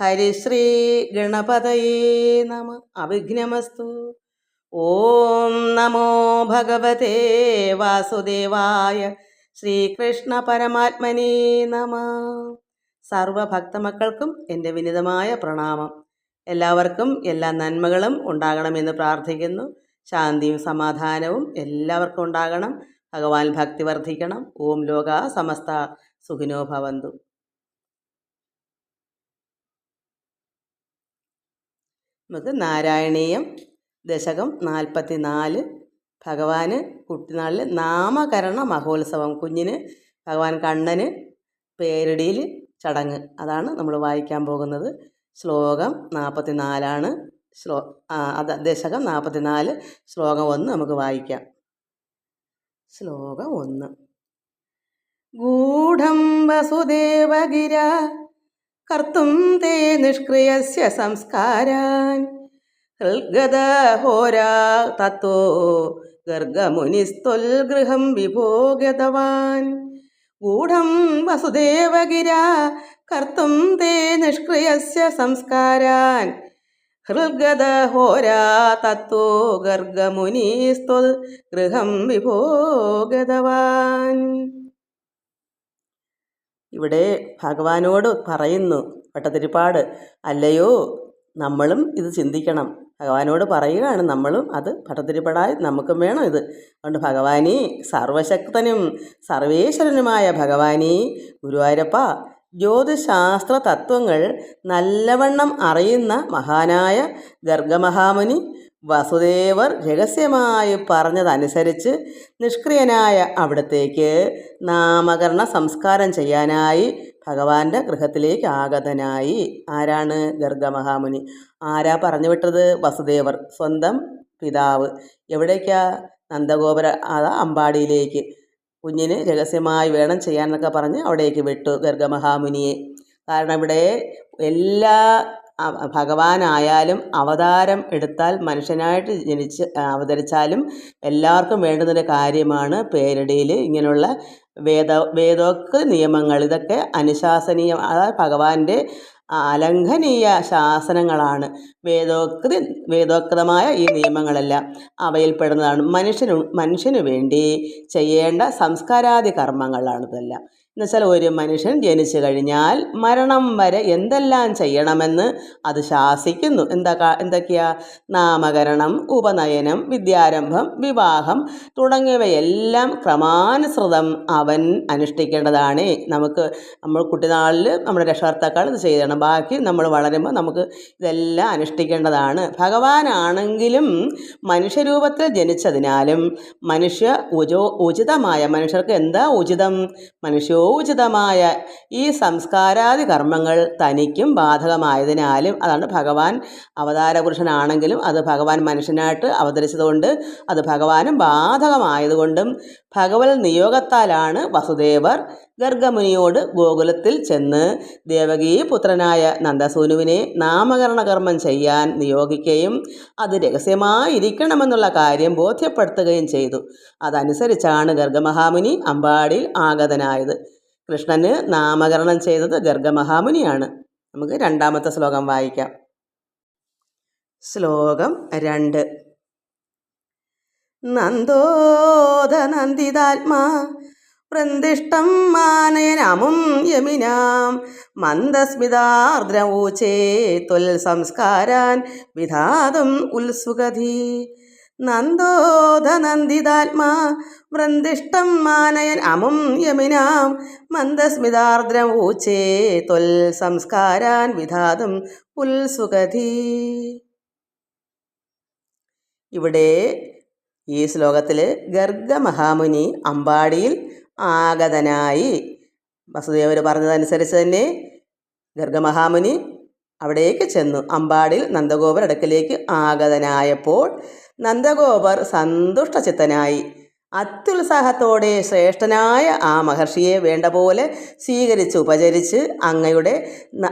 ഹരിശ്രീ ഗണപതയേ നമ അവിഘ്നമസ്തു. ഓം നമോ ഭഗവതേ വാസുദേവായ ശ്രീകൃഷ്ണ പരമാത്മനേ നമ. സർവഭക്തമക്കൾക്കും എന്റെ വിനിതമായ പ്രണാമം. എല്ലാവർക്കും എല്ലാ നന്മകളും ഉണ്ടാകണമെന്ന് പ്രാർത്ഥിക്കുന്നു. ശാന്തിയും സമാധാനവും എല്ലാവർക്കും ഉണ്ടാകണം. ഭഗവാൻ ഭക്തി വർദ്ധിക്കണം. ഓം ലോക സമസ്ത. സുഖിനോ ഭവന്തു. നമുക്ക് നാരായണീയം ദശകം നാൽപ്പത്തി നാല് ഭഗവാന് കുട്ടിനാളിൽ നാമകരണ മഹോത്സവം കുഞ്ഞിന് ഭഗവാൻ കണ്ണന് പേരിടിയിൽ ചടങ്ങ്. അതാണ് നമ്മൾ വായിക്കാൻ പോകുന്നത്. ശ്ലോകം നാൽപ്പത്തി നാലാണ് ശ്ലോ അത ദശകം നാൽപ്പത്തി നാല് ശ്ലോകം ഒന്ന് നമുക്ക് വായിക്കാം. ശ്ലോകം ഒന്ന്. ഗൂഢം വസുദേവഗിര കർത്തും തേ നിഷ്ക്രിയസ്യ സംസ്കാരാൻ. ഹൃൽഗതഹോരാ തത്തോ ഗർഗമുനിസ്ത്വൽഗൃഹം വിഭോഗതവാൻ. ഗൂഢം വസുദേവഗിര കർത്തും തേ നിഷ്ക്രിയസ്യ സംസ്കാരാൻ. ഹൃൽഗതഹോരാ തത്തോ ഗർഗമുനിസ്ത്വൽ ഗൃഹം വിഭോഗതവാൻ. ഇവിടെ ഭഗവാനോട് പറയുന്നു ഭട്ടതിരിപ്പാട് അല്ലയോ നമ്മളും ഇത് ചിന്തിക്കണം. ഭഗവാനോട് പറയുകയാണ് നമ്മളും അത് ഭട്ടതിരിപ്പാടായി നമുക്കും വേണം ഇത്. അതുകൊണ്ട് ഭഗവാനീ സർവശക്തനും സർവേശ്വരനുമായ ഭഗവാനീ ഗുരുവായൂരപ്പ ജ്യോതിശാസ്ത്ര തത്വങ്ങൾ നല്ലവണ്ണം അറിയുന്ന മഹാനായ ഗർഗമഹാമുനി വസുദേവർ രഹസ്യമായി പറഞ്ഞതനുസരിച്ച് നിഷ്ക്രിയനായ അവിടത്തേക്ക് നാമകരണ സംസ്കാരം ചെയ്യാനായി ഭഗവാന്റെ ഗൃഹത്തിലേക്ക് ആഗതനായി. ആരാണ് ഗർഗമഹാമുനി ആരാ പറഞ്ഞു വിട്ടത്? വസുദേവർ സ്വന്തം പിതാവ്. എവിടേക്കാ? നന്ദഗോപുര അതാ അമ്പാടിയിലേക്ക്. കുഞ്ഞിന് രഹസ്യമായി വേണം ചെയ്യാനൊക്കെ പറഞ്ഞ് അവിടേക്ക് വിട്ടു ഗർഗമഹാമുനിയെ. കാരണം ഇവിടെ എല്ലാ ഭഗവാനായാലും അവതാരം എടുത്താൽ മനുഷ്യനായിട്ട് ജനിച്ച് അവതരിച്ചാലും എല്ലാവർക്കും വേണ്ടുന്നൊരു കാര്യമാണ് പേരടിയിൽ ഇങ്ങനെയുള്ള വേദ വേദോക്ത നിയമങ്ങൾ. ഇതൊക്കെ അനുശാസനീയം അതായത് ഭഗവാന്റെ അലംഘനീയ ശാസനങ്ങളാണ്. വേദോക്തി വേദോക്തമായ ഈ നിയമങ്ങളെല്ലാം അവയിൽപ്പെടുന്നതാണ്. മനുഷ്യനു മനുഷ്യനു വേണ്ടി ചെയ്യേണ്ട സംസ്കാരാദി കർമ്മങ്ങളാണ് ഇതെല്ലാം. എന്നുവെച്ചാൽ ഒരു മനുഷ്യൻ ജനിച്ചു കഴിഞ്ഞാൽ മരണം വരെ എന്തെല്ലാം ചെയ്യണമെന്ന് അത് ശാസിക്കുന്നു. എന്താ എന്തൊക്കെയാ? നാമകരണം ഉപനയനം വിദ്യാരംഭം വിവാഹം തുടങ്ങിയവയെല്ലാം ക്രമാനുസൃതം അവൻ അനുഷ്ഠിക്കേണ്ടതാണ്. നമുക്ക് നമ്മൾ കുട്ടിനാളിൽ നമ്മുടെ രക്ഷകർത്താക്കൾ ഇത് ചെയ്യണം. ബാക്കി നമ്മൾ വളരുമ്പോൾ നമുക്ക് ഇതെല്ലാം അനുഷ്ഠിക്കേണ്ടതാണ്. ഭഗവാനാണെങ്കിലും മനുഷ്യരൂപത്തിൽ ജനിച്ചതിനാലും മനുഷ്യ ഉചോ ഉചിതമായ മനുഷ്യർക്ക് എന്താ ഉചിതം? മനുഷ്യോചിതമായ ഈ സംസ്കാരാദി കർമ്മങ്ങൾ തനിക്കും ബാധകമായതിനാലും അതാണ് ഭഗവാൻ അവതാരപുരുഷനാണെങ്കിലും അത് ഭഗവാൻ മനുഷ്യനായിട്ട് അവതരിച്ചതുകൊണ്ട് അത് ഭഗവാനും ബാധകമായതുകൊണ്ടും ഭഗവത് നിയോഗത്താലാണ് വസുദേവർ ഗർഗമുനിയോട് ഗോകുലത്തിൽ ചെന്ന് ദേവകീ പുത്രനായ നന്ദസൂനുവിനെ നാമകരണ കർമ്മം ചെയ്യാൻ നിയോഗിക്കുകയും അത് രഹസ്യമായിരിക്കണമെന്നുള്ള കാര്യം ബോധ്യപ്പെടുത്തുകയും ചെയ്തു. അതനുസരിച്ചാണ് ഗർഗമഹാമുനി അമ്പാടിയിൽ ആഗതനായത്. കൃഷ്ണന് നാമകരണം ചെയ്തത് ഗർഗമഹാമുനിയാണ്. നമുക്ക് രണ്ടാമത്തെ ശ്ലോകം വായിക്കാം. ശ്ലോകം രണ്ട്. നന്ദോദനന്ദിതാത്മാ വൃന്ദിഷ്ടം മാനയനാമും യമിനാം. മന്ദസ്മിതാർദ്രവൂചേ ത്വൽ സംസ്കാരാൻ വിധാതും ഉത്സുഗതി നന്ദോധനന്ദിതാത്മാ വൃന്ദിഷ്ടം മാനയൻ അമും യമിനാം. മന്ദസ്മിതാർദ്രം ഊച്ചേ ത്വൽ സംസ്കാരാൻ വിധാതും ഉത്സുഗതി ഇവിടെ ഈ ശ്ലോകത്തിൽ ഗർഗമഹാമുനി അമ്പാടിയിൽ ആഗതനായി. വസുദേവർ പറഞ്ഞതനുസരിച്ച് തന്നെ ഗർഗമഹാമുനി അവിടേക്ക് ചെന്നു. അമ്പാടിൽ നന്ദഗോപർ അടുക്കലേക്ക് ആഗതനായപ്പോൾ നന്ദഗോപർ സന്തുഷ്ടചിത്തനായി. അത്യുത്സാഹത്തോടെ ശ്രേഷ്ഠനായ ആ മഹർഷിയെ വേണ്ട പോലെ സ്വീകരിച്ച് ഉപചരിച്ച് അങ്ങയുടെ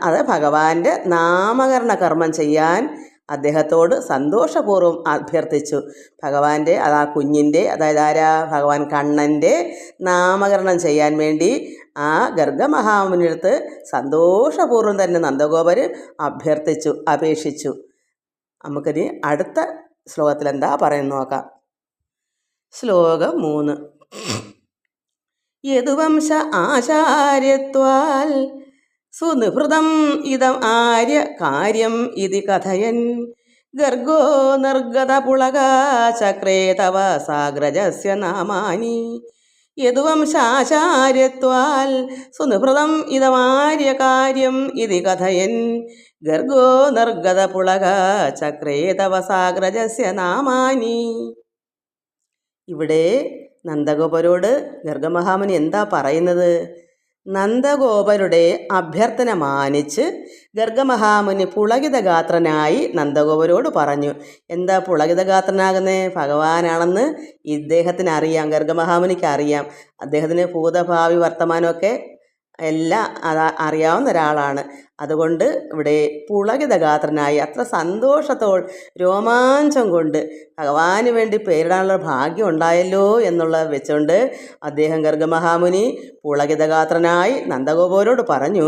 അത് ഭഗവാന്റെ നാമകരണ കർമ്മം ചെയ്യാൻ അദ്ദേഹത്തോട് സന്തോഷപൂർവം അഭ്യർത്ഥിച്ചു. ഭഗവാന്റെ അത് ആ കുഞ്ഞിന്റെ അതായത് ആരാ? ഭഗവാൻ കണ്ണന്റെ നാമകരണം ചെയ്യാൻ വേണ്ടി ആ ഗർഗമഹാമുനടുത്ത് സന്തോഷപൂർവം തന്നെ നന്ദഗോപർ അഭ്യർത്ഥിച്ചു അപേക്ഷിച്ചു. നമുക്കിനി അടുത്ത ശ്ലോകത്തിൽ എന്താ പറയുന്നത് നോക്കാം. ശ്ലോകം മൂന്ന്. യദുവംശ ആചാര്യത്വാൽ സുനിഭൃതം ഇതം ആര്യ കാര്യം ഇതി കഥയൻ. ഗർഗോ നിർഗത പുളക ചക്രേ തവ സാഗ്രജസ്യ നാമാനി. യദുവംശാചാര്യത്വാൽ സുനിഹൃതം ഇതമാര്യ കാര്യം ഇതി കഥയൻ. ഗർഗോ നിർഗത പുളക ചക്രേ തവ സാഗ്രജസ്യ നാമാനി. ഇവിടെ നന്ദഗോപരോട് ഗർഗമഹാമുനി എന്താ പറയുന്നത്? നന്ദഗോപരുടെ അഭ്യർത്ഥന മാനിച്ച് ഗർഗമഹാമുനി പുളകിതഗാത്രനായി നന്ദഗോപരോട് പറഞ്ഞു. എന്താ പുളകിതഗാത്രനാകുന്നത് ഭഗവാനാണെന്ന് ഇദ്ദേഹത്തിന് അറിയാം ഗർഗമഹാമുനിക്ക് അറിയാം അദ്ദേഹത്തിന് ഭൂതഭാവി വർത്തമാനമൊക്കെ എല്ലാം അറിയാവുന്ന ഒരാളാണ്. അതുകൊണ്ട് ഇവിടെ പുളകിതഗാത്രനായി അത്ര സന്തോഷത്തോൾ രോമാഞ്ചം കൊണ്ട് ഭഗവാന് വേണ്ടി പേരിടാനുള്ള ഭാഗ്യം ഉണ്ടായല്ലോ എന്നുള്ളത് വെച്ചുകൊണ്ട് അദ്ദേഹം ഗർഗമഹാമുനി പുളകിതഗാത്രനായി നന്ദഗോപുരോട് പറഞ്ഞു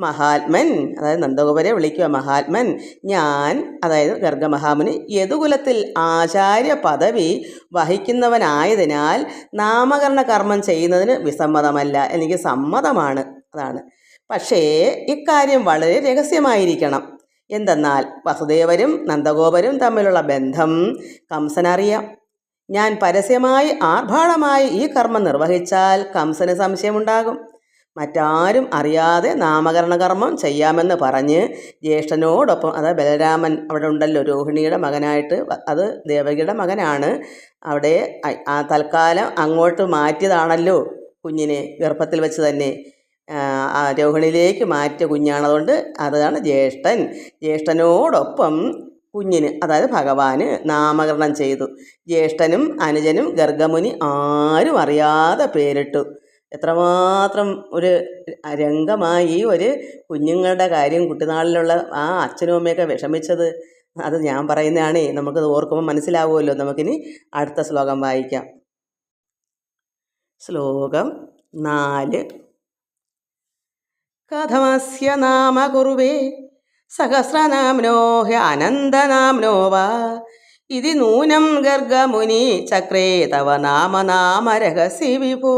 മഹാത്മൻ അതായത് നന്ദഗോപരെ വിളിക്കുക മഹാത്മൻ ഞാൻ അതായത് ഗർഗമഹാമുനി യദുകുലത്തിൽ ആചാര്യ പദവി വഹിക്കുന്നവനായതിനാൽ നാമകരണ കർമ്മം ചെയ്യുന്നതിന് വിസമ്മതമല്ല എനിക്ക് സമ്മതമാണ് അതാണ്. പക്ഷേ ഇക്കാര്യം വളരെ രഹസ്യമായിരിക്കണം. എന്തെന്നാൽ വസുദേവരും നന്ദഗോപരും തമ്മിലുള്ള ബന്ധം കംസനറിയാം. ഞാൻ പരസ്യമായി ആർഭാടമായി ഈ കർമ്മം നിർവഹിച്ചാൽ കംസന് സംശയമുണ്ടാകും. മറ്റാരും അറിയാതെ നാമകരണ കർമ്മം ചെയ്യാമെന്ന് പറഞ്ഞ് ജ്യേഷ്ഠനോടൊപ്പം അതായത് ബലരാമൻ അവിടെ ഉണ്ടല്ലോ രോഹിണിയുടെ മകനായിട്ട് അത് ദേവകിയുടെ മകനാണ് അവിടെ തൽക്കാലം അങ്ങോട്ട് മാറ്റിയതാണല്ലോ കുഞ്ഞിനെ ഗർഭത്തിൽ വെച്ച് തന്നെ. രോഹിണിയിലേക്ക് മാറ്റിയ കുഞ്ഞാണ് അതുകൊണ്ട് അതാണ് ജ്യേഷ്ഠൻ. ജ്യേഷ്ഠനോടൊപ്പം കുഞ്ഞിന് അതായത് ഭഗവാന് നാമകരണം ചെയ്തു. ജ്യേഷ്ഠനും അനുജനും ഗർഗമുനി ആരും അറിയാതെ പേരിട്ടു. എത്രമാത്രം ഒരു രംഗമായി ഒരു കുഞ്ഞുങ്ങളുടെ കാര്യം കുട്ടിനാളിലുള്ള ആ അച്ഛനും അമ്മയൊക്കെ വിഷമിച്ചത്. അത് ഞാൻ പറയുന്നതാണേ നമുക്ക് ഓർക്കുമ്പോൾ മനസ്സിലാവുമല്ലോ. നമുക്കിനി അടുത്ത ശ്ലോകം വായിക്കാം. ശ്ലോകം നാല്. കഥമസ്യ നാമ കുറുവേ സഹസ്രനാംനോ ഹ്യാനന്ദനാംനോ വാ. ഇതി നൂനം ഗർഗമുനി ചക്രേ തവ നാമ നാമ രഹസി വിഭോ.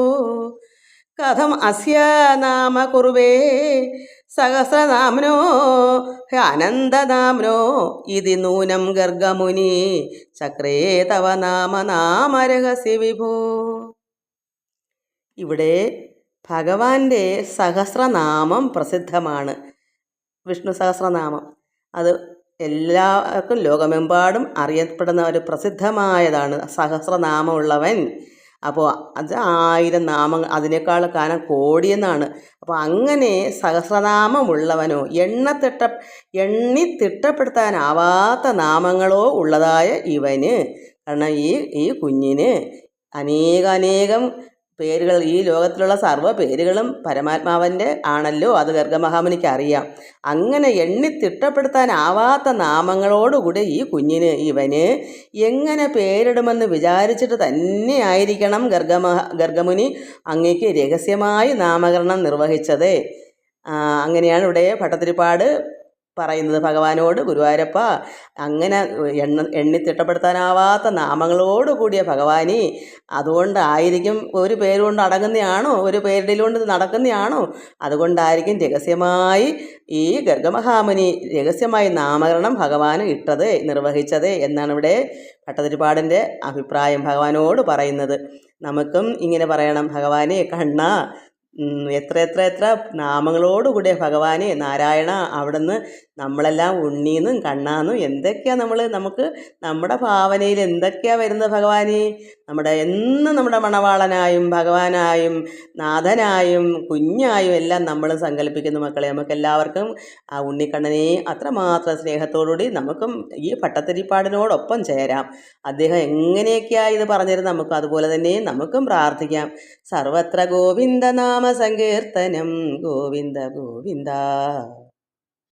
കഥം അസ്യ നാമ കുറുവേ സഹസ്രനാംനോ ഹ്യാനന്ദനാംനോ ഇതി നൂനം ഗർഗമുനി ചക്രേ തവ നാമ നാമ രഹസി വിഭോ. ഇവിടെ ഭഗവാന്റെ സഹസ്രനാമം പ്രസിദ്ധമാണ്. വിഷ്ണു സഹസ്രനാമം. അത് എല്ലാവർക്കും ലോകമെമ്പാടും അറിയപ്പെടുന്ന ഒരു പ്രസിദ്ധമായതാണ്. സഹസ്രനാമമുള്ളവൻ. അപ്പോൾ അത് ആയിരം നാമങ്ങൾ അതിനേക്കാൾ കാലം കോടിയെന്നാണ്. അപ്പോൾ അങ്ങനെ സഹസ്രനാമമുള്ളവനോ എണ്ണത്തിട്ട എണ്ണി തിട്ടപ്പെടുത്താനാവാത്ത നാമങ്ങളോ ഉള്ളതായ ഇവന് കാരണം ഈ ഈ കുഞ്ഞിന് അനേകാനേകം പേരുകൾ ഈ ലോകത്തിലുള്ള സർവ പേരുകളും പരമാത്മാവിന്റെ ആണല്ലോ. അത് ഗർഗമഹാമുനിക്ക് അറിയാം. അങ്ങനെ എണ്ണി തിട്ടപ്പെടുത്താനാവാത്ത നാമങ്ങളോടുകൂടി ഈ കുഞ്ഞിന് ഇവന് എങ്ങനെ പേരിടുമെന്ന് വിചാരിച്ചിട്ട് തന്നെയായിരിക്കണം ഗർഗമഹ ഗർഗമുനി അങ്ങേക്ക് രഹസ്യമായി നാമകരണം നിർവഹിച്ചത്. അങ്ങനെയാണ് ഇവിടെ ഭട്ടത്തിരിപ്പാട് പറയുന്നത് ഭഗവാനോട് ഗുരുവായൂരപ്പ അങ്ങനെ എണ്ണ എണ്ണി തിട്ടപ്പെടുത്താനാവാത്ത നാമങ്ങളോട് കൂടിയ ഭഗവാനി അതുകൊണ്ടായിരിക്കും ഒരു പേരുകൊണ്ട് അടങ്ങുന്നതാണോ ഒരു പേരിടലുകൊണ്ട് നടക്കുന്നതാണോ അതുകൊണ്ടായിരിക്കും രഹസ്യമായി ഈ ഗർഗമഹാമുനി രഹസ്യമായി നാമകരണം ഭഗവാന് ഇട്ടത് നിർവഹിച്ചത് എന്നാണ് ഇവിടെ ഭട്ടതിരിപ്പാടിന്റെ അഭിപ്രായം ഭഗവാനോട് പറയുന്നത്. നമുക്കും ഇങ്ങനെ പറയണം ഭഗവാനെ കണ്ണ എത്ര എത്ര എത്ര നാമങ്ങളോടുകൂടിയ ഭഗവാനെ നാരായണ അവിടുന്ന് നമ്മളെല്ലാം ഉണ്ണീന്നും കണ്ണാന്നും എന്തൊക്കെയാണ് നമ്മൾ നമുക്ക് നമ്മുടെ ഭാവനയിൽ എന്തൊക്കെയാണ് വരുന്നത് ഭഗവാനെ? നമ്മുടെ എന്നും നമ്മുടെ മണവാളനായും ഭഗവാനായും നാഥനായും കുഞ്ഞായും എല്ലാം നമ്മൾ സങ്കല്പിക്കുന്ന മക്കളെ. നമുക്ക് എല്ലാവർക്കും ആ ഉണ്ണിക്കണ്ണനെ അത്രമാത്രം സ്നേഹത്തോടുകൂടി നമുക്കും ഈ പട്ടത്തിരിപ്പാടിനോടൊപ്പം ചേരാം. അദ്ദേഹം എങ്ങനെയൊക്കെയാണ് ഇത് പറഞ്ഞിരുന്നത്? നമുക്ക് അതുപോലെ തന്നെ നമുക്കും പ്രാർത്ഥിക്കാം. സർവത്ര ഗോവിന്ദനാമ സങ്കീർത്തനം ഗോവിന്ദ ഗോവിന്ദ.